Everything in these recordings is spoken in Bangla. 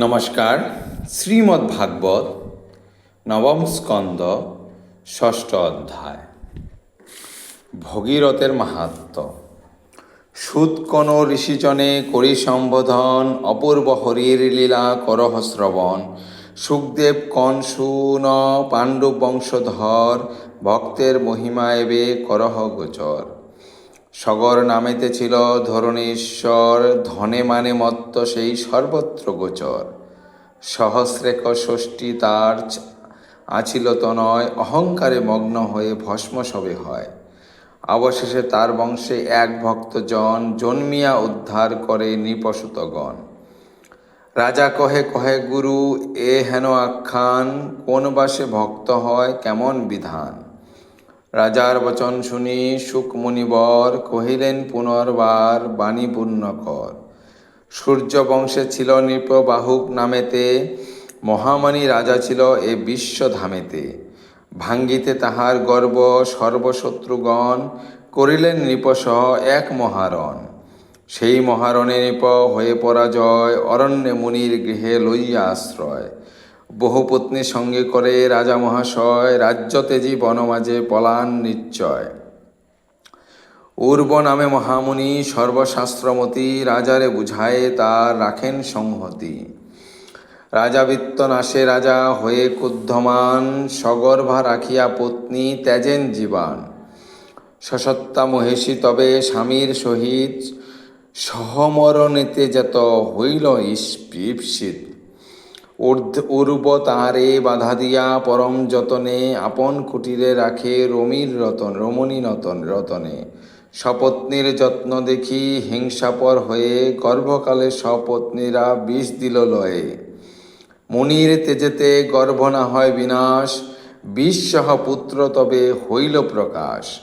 নমস্কার। শ্রীমদ্ ভাগবত, নবম স্কন্দ, ষষ্ঠ অধ্যায়। ভগীরথের মাহাত্ম। সুৎকন ঋষিজনে করি সম্বোধন, অপূর্ব হরির লীলা করহ শ্রবণ। সুখদেব কন শুন পাণ্ডব বংশধর ভক্তের মহিমা এবে করহ গোচর। সগর নামেতে ছিল ধরণীশ্বর ধনে মানে মত্ত, সেই সর্বত্র গোচর। সহস্রেক ষষ্ঠী তার আছিল তনয় অহংকারে মগ্ন হয়ে ভস্ম সবে হয়। অবশেষে তার বংশে এক ভক্তজন জন্মিয়া উদ্ধার করে নৃপসুতগণ রাজা কহে কহে, গুরু, এ হেন আখ্যান, কোন বাসে ভক্ত হয়, কেমন বিধান? রাজার বচন শুনি, সুকমুনিবর কহিলেন পুনর্বার বাণী পূর্ণ কর। সূর্য বংশে ছিল নৃপবাহুক নামেতে মহামানী রাজা ছিল এ বিশ্ব ধামেতে। ভাঙ্গিতে তাহার গর্ব সর্বশত্রুগণ, করিলেন নৃপসহ এক মহারণ। সেই মহারণে নৃপ হয়ে পরাজয়, অরণ্যে মুনির গৃহে লইয়া আশ্রয়। বহু পত্নী সঙ্গে করে রাজা মহাশয় রাজ্য তেজি বনমাঝে পলান নিশ্চয়। উর্ব নামে মহামুনি সর্বশাস্ত্রমতী রাজারে বুঝায় তার রাখেন সংহতি। রাজা বৃত্ত নাশে রাজা হয়ে ক্রুদ্ধমান সগর্ভা রাখিয়া পত্নী ত্যাজেন জীবান। সসত্তা মহেশী তবে স্বামীর সহিত সহমরণেতে যত হইল ঈপ্সিত উর্ব তাহারে বাধা দিয়া পরম যতনে আপন কুটিরে রাখে রমির রতন, রমণী নতন রতনে। সপত্নীর যত্ন দেখি হিংসাপর হয়ে গর্ভকালে সপত্নীরা বিষ দিল লয়ে। মনির তেজেতে গর্ভ না হয় বিনাশ বিশ্বহ পুত্র তবে হইল প্রকাশ।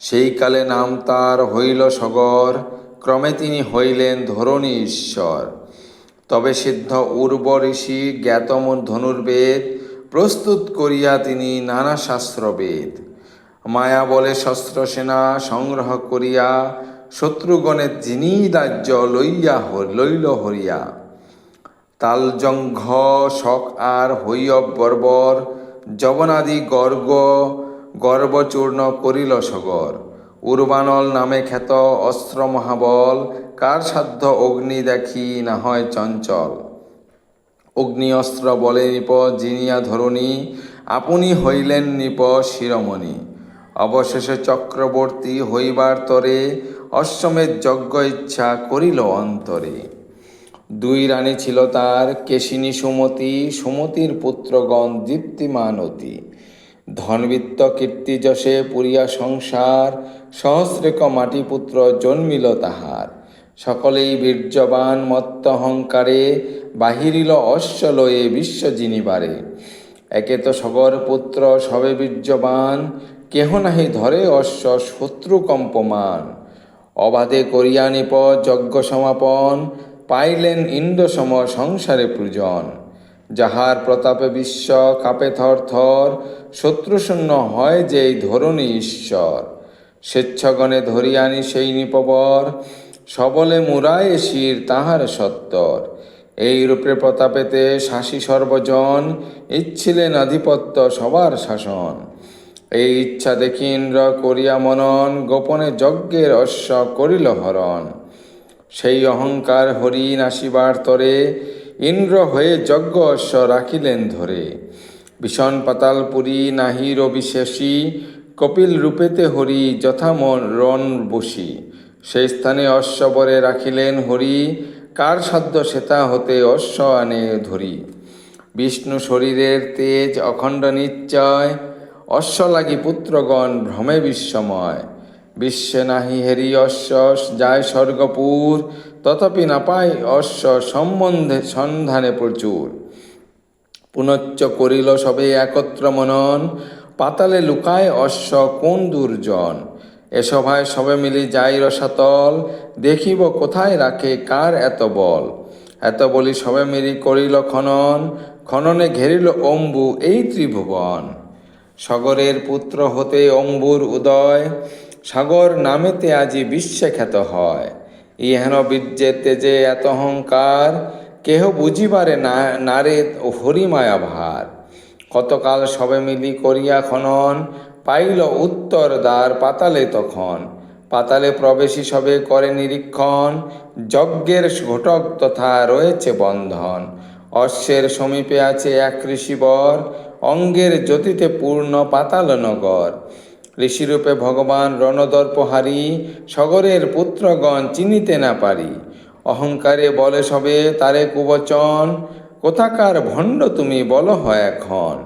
সেই কালে নাম তার হইল সগর, ক্রমে তিনি হইলেন ধরণী ঈশ্বর। তবে সিদ্ধ উর্ব ঋষি জ্ঞাতম ধনুর্বেদ প্রস্তুত করিয়া তিনি নানা শাস্ত্রবেদ। মায়া বলে শস্ত্র সেনা সংগ্রহ করিয়া শত্রুগণের যিনি রাজ্য লইয়া লইল হরিয়া। তালজঙ্ঘ, শক আর হৈয়ব বর্বর, যবনাদি গর্গ, গর্বচূর্ণ করিল সগর। উর্বানল নামে খ্যাত অস্ত্র মহাবল কার সাধ্য অগ্নি দেখি না হয় চঞ্চল? অগ্নি অস্ত্র বলে নৃপ, জিনিয়া ধরণী, আপনি হইলেন নৃপ শিরোমণি। অবশেষে চক্রবর্তী হইবার তরে অশ্বমেধ যজ্ঞ ইচ্ছা করিল অন্তরে। দুই রানী ছিল তার, কেশিনী সুমতি, সুমতির পুত্রগণ দীপ্তিমান অতি। ধনবিত্ত কীর্তি যশে পুরিয়া সংসার, সহস্রেক মাটিপুত্র জন্মিল তাহার। সকলেই বীর্যবান মত্ত অহংকারে বাহিরিল অশ্ব লয়ে বিশ্ব জিনিবারে। একে তো সগর পুত্র সবে বীর্যবান, কেহ নাহি ধরে অশ্ব শত্রু কম্পমান। অবাধে করিয়া নিপ যজ্ঞ সমাপন, পাইলেন ইন্দ্রসম সংসারে পূজন। যাহার প্রতাপে বিশ্ব কাপে থর থর, শত্রুশূন্য হয় যেই ধরণী ঈশ্বর। স্বেচ্ছগণে ধরিয়ানি সেই নিপবর সবলে মুরায় শির তাহার সত্তর। এই রূপে প্রতাপেতে শাসী সর্বজন ইচ্ছিলেন আধিপত্য সবার শাসন। এই ইচ্ছা দেখি ইন্দ্র করিয়া মনন, গোপনে যজ্ঞের অশ্ব করিল হরণ। সেই অহংকার হরিণ আসিবার তরে ইন্দ্র হয়ে যজ্ঞ অশ্ব রাখিলেন ধরে। ভীষণ পাতালপুরী, নাহির বিশেষী কপিল রূপেতে হরি যথামন রণ বসি। সেই স্থানে অশ্ববরে রাখিলেন হরি, কার সাধ্য সেতা হতে অশ্ব আনে ধরি। বিষ্ণু শরীরের তেজ অখণ্ড নিশ্চয়, অশ্ব লাগি পুত্রগণ ভ্রমে বিশ্বময়। বিশ্বে নাহি হেরি অশ্ব, যায় স্বর্গপুর, তথাপি না পায় অশ্ব সম্বন্ধে সন্ধানে প্রচুর। পুনশ্চ করিল সবে একত্র মনন, পাতালে লুকায় অশ্ব কোন দুর্জন। এ সভায় সবে মিলি যাই রসাতল, দেখিব কোথায় রাখে কার এত বল। এত বলি সবে মিলি করিল খনন, খননে ঘেরিল অম্বু এই ত্রিভুবন। সগরের পুত্র হতে অম্বুর উদয়, সাগর নামেতে আজি বিশ্বে খ্যাত হয়। ইহেন বীর্যের তেজে এত অহংকার, কেহ বুঝিবারে না, নারে হরিমায়া ভার কতকাল সবে মিলি করিয়া খনন পাইল উত্তর দ্বার পাতালে তখন। পাতালে প্রবেশী সবে করে নিরীক্ষণ, যজ্ঞের ঘটক তথা রয়েছে বন্ধন। অশ্বের সমীপে আছে এক ঋষিবর, অঙ্গের জ্যোতিতে পূর্ণ পাতাল নগর। ঋষিরূপে ভগবান রণদর্পহারী সগরের পুত্রগণ চিনিতে না পারি। অহংকারে বলে সবে, তারে কুবচন, কোথাকার ভণ্ড তুমি বলো হয় এখন?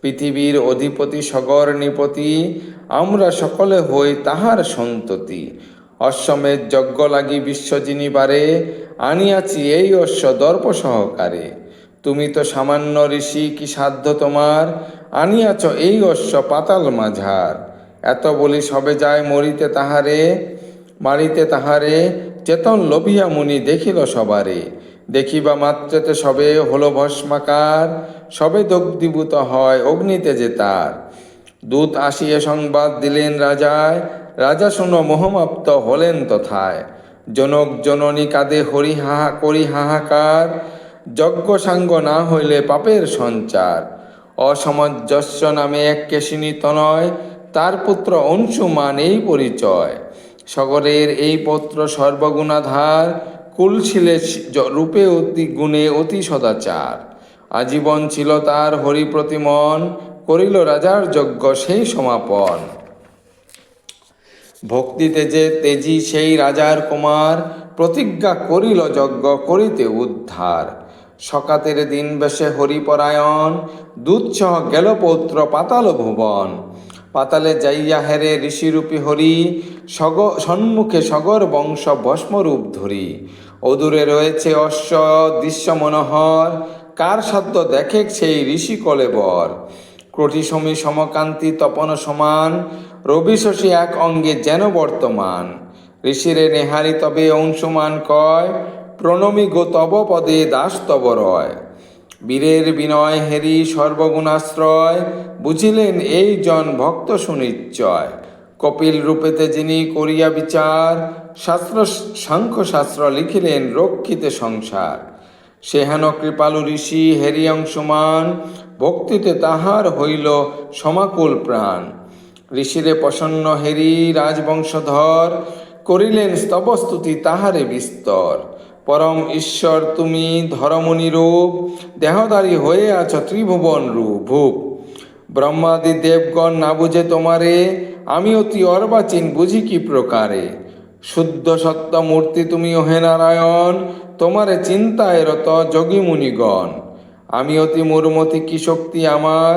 পৃথিবীর অধিপতি সগর নিপতি, আমরা সকলে হই তাহার সন্ততি। অশ্বমেধ যজ্ঞ লাগি বিশ্ব যিনি বারে আনিয়াছি এই অশ্ব দর্প সহকারে। তুমি তো সামান্য ঋষি, কি সাধ্য তোমার? আনিয়াছ এই অশ্ব পাতাল মাঝার। এত বলি সবে যায় মরিতে তাহারে, মারিতে তাহারে, চেতন লোভিয়া মুনি দেখিল সবারে। দেখিবা মাত্রতে সবে হলো ভস্মাকার, সবে দগ্ধীভূত হয় অগ্নিতে যে তার। দূত আসিয়া সংবাদ দিলেন রাজায়, রাজা শুনো, মোহমাপ্ত হলেন তথায়। জনক জননী কাঁদে হরি হাহা, করি হাহাকার। যজ্ঞ সাঙ্গ না হইলে পাপের সঞ্চার। অসমঞ্জস্য নামে এক কেশিনী তনয়, তার পুত্র অংশুমান এই পরিচয়। সগরের এই পত্র সর্বগুণাধার কুল ছিলে রূপে অতি গুণে অতি সদাচার। আজীবন ছিল তার হরিপ্রতিমন, করিল রাজার যজ্ঞ সেই সমাপন। ভক্তিতে যে তেজি সেই রাজার কুমার, প্রতিজ্ঞা করিল যজ্ঞ করিতে উদ্ধার। সকাতের দিন বেশে হরিপরায়ণ, দুধসহ গেল পৌত্র পাতাল ভুবন। পাতালে যাইয়া হেরে ঋষিরূপী হরি, সগ, সন্মুখে সগর বংশ ভস্মরূপ ধরি। অদূরে রয়েছে অশ্ব দৃশ্য মনোহর কার সাধ্য দেখে সেই ঋষি কলেবর ক্রটিসমী সমকান্তি তপন সমান, রবি শশী এক অঙ্গে যেন বর্তমান। ঋষিরে নেহারি তবে অংশমান কয়, প্রণমী গো তব পদে দাস তব রয়। বীরের বিনয় হেরি সর্বগুণাশ্রয়, বুঝিলেন এই জন ভক্ত সুনিশ্চয়। কপিল রূপেতে যিনি করিয়া বিচার, শাস্ত্র সাংখ্য শাস্ত্র লিখিলেন রক্ষিতে সংসার। সেহেন কৃপালু ঋষি হেরি অংশমান, ভক্তিতে তাহার হইল সমাকুল প্রাণ। ঋষিরে প্রসন্ন হেরি রাজবংশধর, করিলেন স্তবস্তুতি তাহারে বিস্তর। পরম ঈশ্বর, তুমি ধরমণি রূপ দেহদারী হয়ে আছ ত্রিভুবন রূপ। ভূপ ব্রহ্মাদি দেবগণ না বুঝে তোমারে আমি অতি অর্বাচীন বুঝি কি প্রকারে। শুদ্ধ সত্য মূর্তি তুমি ওহে নারায়ণ, তোমারে চিন্তায় রত যোগী মুনিগণ। আমি অতি মূর্মতি কি শক্তি আমার,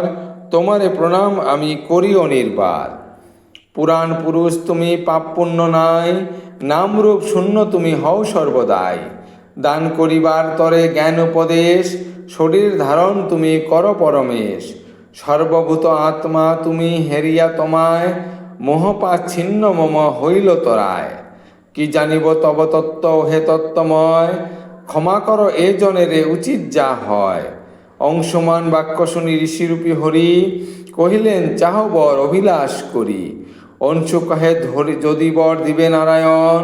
তোমারে প্রণাম আমি করি অনির্বার পুরাণ পুরুষ তুমি পাপ পুণ্য নাই, নামরূপ শূন্য তুমি হও সর্বদাই। দান করিবার তরে জ্ঞান উপদেশ, শরীর ধারণ তুমি কর পরমেশ। সর্বভূত আত্মা তুমি হেরিয়া তোমায় মোহপা ছিন্ন মম হইল তরায়। কি জানিব তব তত্ত্ব হে তত্ত্বময়, ক্ষমা কর এ জনেরে উচিত যা হয়। অংশমান বাক্য শুনি ঋষিরূপী হরি, কহিলেন চাহ বর, অভিলাষ করি। অংশু কহে ধরি, যদি বর দিবে নারায়ণ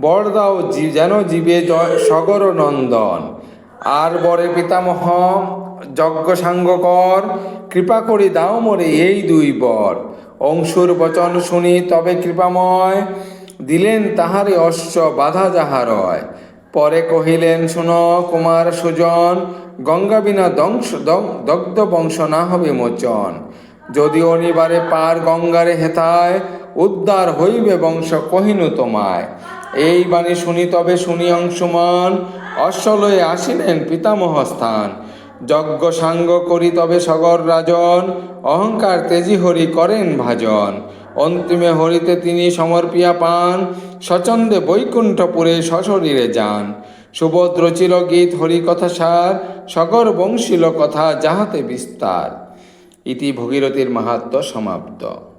বর দাও যেন জীবে সগর নন্দন। আর বরে পিতামহ, যজ্ঞ সাঙ্গ কর, কৃপা করি দাও মোরে এই দুই বর। অংশুর বচন শুনি তবে কৃপাময়, দিলেন তাহারে অশ্ব বাধা যাহারয় পরে কহিলেন, শুন কুমার সুজন, গঙ্গা বিনা দংশ দগ- দগ্ধ বংশ না হবে মোচন। যদি অনিবারে পার গঙ্গারে হেতায়, উদ্ধার হইবে বংশ কহিনু তোমায়। এই বাণী শুনি তবে শুনি অংশমান। অশ্বলয়ে আসিলেন পিতামহ স্থান যজ্ঞ সাঙ্গ করি তবে সগর রাজন। অহংকার তেজি হরি করেন ভাজন। অন্তিমে হরিতে তিনি সমর্পিয়া পান। স্বচন্দে বৈকুণ্ঠপুরে সশরীরে যান। সুভদ্র চিরগীত হরিকথা সার। সগর বংশীল কথা যাহাতে বিস্তার। ইতি ভগীরথীর মাহাত্ম সমাপ্ত।